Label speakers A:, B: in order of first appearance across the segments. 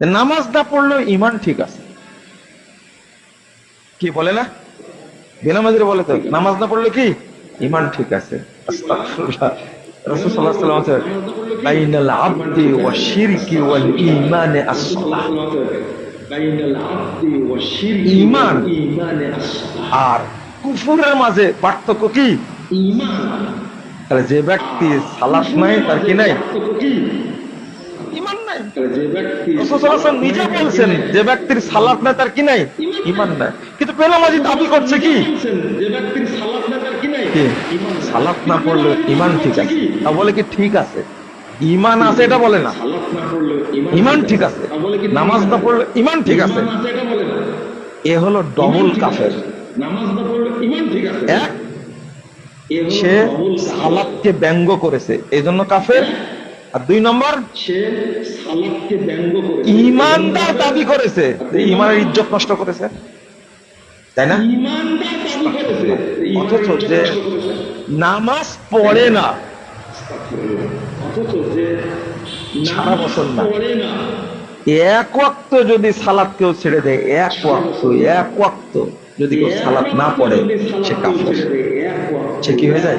A: নামাজ না পড়লেও ইমান ঠিক আছে। কি বলে না? বেনামাজিরা বলে তো নামাজ না পড়লে কি? ইমান ঠিক আছে। আস্তাগফিরুল্লাহ। রাসূল সাল্লাল্লাহু আলাইহি ওয়াসাল্লাম বলছেন, বাইনাল আবদি ওয়া শিরকি ওয়াল ঈমানে আস-সালাহ। ঈমান আর কুফুরের মাঝে পার্থক্য কি? তাহলে যে ব্যক্তি সালাত নাই তার কি নাই? নিজে বলছেন যে ব্যক্তির সালাত নাই তার কি নাই? ইমান নাই কিন্তু দাবি করছে কি? সালাত না পড়লে ইমান ঠিক আছে। তা বলে কি ঠিক আছে? ইমান আছে এটা বলে না। ইমান ঠিক আছে। নামাজ না পড়লে ইমান ঠিক আছে। এ হলো ডবল কাফের। সে সালাতকে ব্যঙ্গ করেছে। এই জন্য কাফের। আর দুই নম্বর ইমানদার দাবি করেছে। ইমানের ইজ্জত নষ্ট করেছে। তাই না? অথচ যে নামাজ পড়ে না। সারা বছর না। এক ওয়াক্ত যদি সালাত কেউ ছেড়ে দেয় এক ওয়াক্ত এক ওয়াক্ত যদি কেউ সালাত না পড়ে সে কাফের। সে কি হয়ে যায়?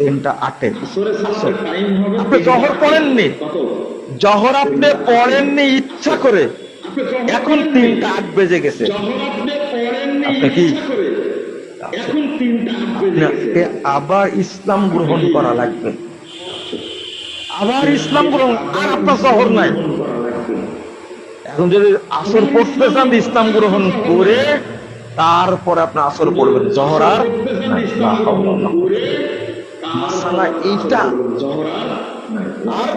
A: তিনটা আটে। আপনি জহর পড়েননি? জহর আপনি পড়েননি ইচ্ছা করে। এখন তিনটা আট বেজে গেছে। আপনি কি? আপনাকে আবার ইসলাম গ্রহণ করা লাগবে। আবার ইসলাম গ্রহণ আর আপনার শহর নাই। এখন যদি আসর পড়তে চান ইসলাম গ্রহণ করে তারপরে আপনি আসর পড়বেন। জহর আর মাসালা এইটা আর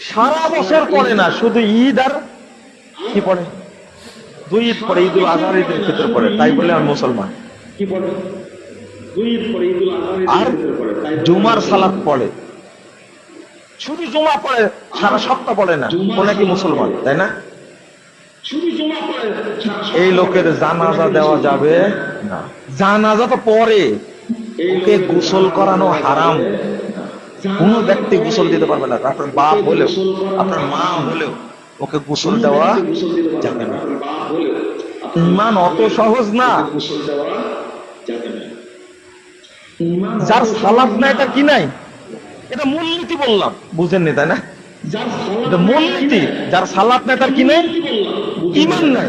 A: সারা বছর পড়ে না শুধু ঈদ আর কি পড়ে? দুই ঈদ পড়ে ঈদুল আজহার ঈদের ভিতরে পড়ে তাই বলে আর মুসলমান। আর জুমার সালাত পড়ে। শুধু জুমা পড়ে সারা সপ্তাহ পড়ে না ও নাকি মুসলমান তাই না? এই লোকের জানাজা দেওয়া যাবে না। জানাজা তো পরে ওকে গোসল করানো হারাম। কোন ব্যক্তি গোসল দিতে পারবে না। আপনার বাপ হলেও, আপনার মা হলেও ওকে গোসল দেওয়া যাবে না। ইমান অত সহজ না। যার সালাদ নাই, তার কি নাই? এটা মূলনীতি বললাম। বুঝেননি, তাই না? এটা মূলনীতি যার সালাদ নাই, তার কি নাই? ইমান নাই।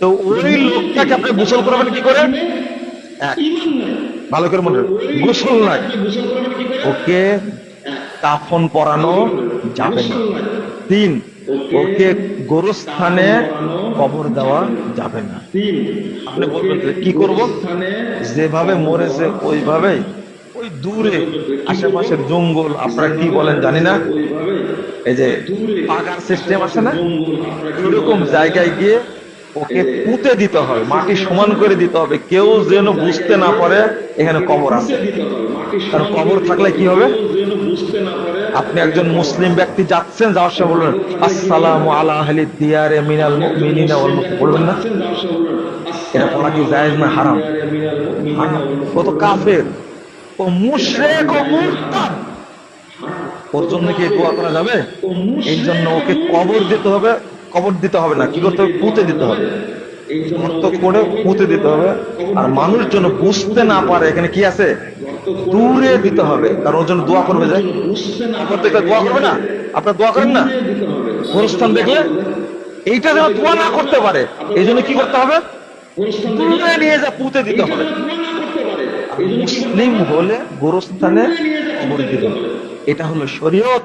A: তো ওই লোকটাকে আপনি গোসল করবেন কি করে? ভালো করে মনে গোসল নাই। ওকে, কাফন পরানো যাবে না। তিন, ওকে গোরস্থানে কবর দেওয়া যাবে না। আপনি বলবেন কি করব? যেভাবে মরেছে ওইভাবে ওই দূরে, আশেপাশের জঙ্গল, আপনারা কি বলেন জানি না। এই যে পাগার সিস্টেম আছে না? এরকম জায়গায় গিয়ে ওকে পুঁতে দিতে হবে, মাটি সমান করে দিতে হবে। কেউ যেন বুঝতে না পারে এখানে কবর আছে। কারণ কবর থাকলে কি হবে? আপনি একজন মুসলিম ব্যক্তি যাচ্ছেন, যাওয়ার সময় বলবেন, আসসালাম আলা দিয়ারে মিনাল ওয়াল বলবেন না? এটা পড়া কি জায়েজ না হারাম। ও তো কাফের। ও মুশরিক ও মুরতাদ। ওর জন্য কি দোয়া করা যাবে? এই জন্য ওকে কবর দিতে হবে। কবর দিতে হবে না। কি করতে হবে? পুঁতে দিতে হবে। গর্ত করে পুঁতে দিতে হবে। আর মানুষ যেন বুঝতে না পারে, এখানে কি আছে? দূরে দিতে হবে। কারণ ওর জন্য দোয়া করবে কবর দেখলে দোয়া করবে না? আপনার দোয়া করেন না? গোরস্থান দেখলে এইটা যেন দোয়া না করতে পারে। এই জন্য কি করতে হবে? দূরে নিয়ে যা, পুঁতে দিতে হবে। মুসলিম হলে গোরস্থানে কবর দিতে হবে। এটা হলো শরীয়ত।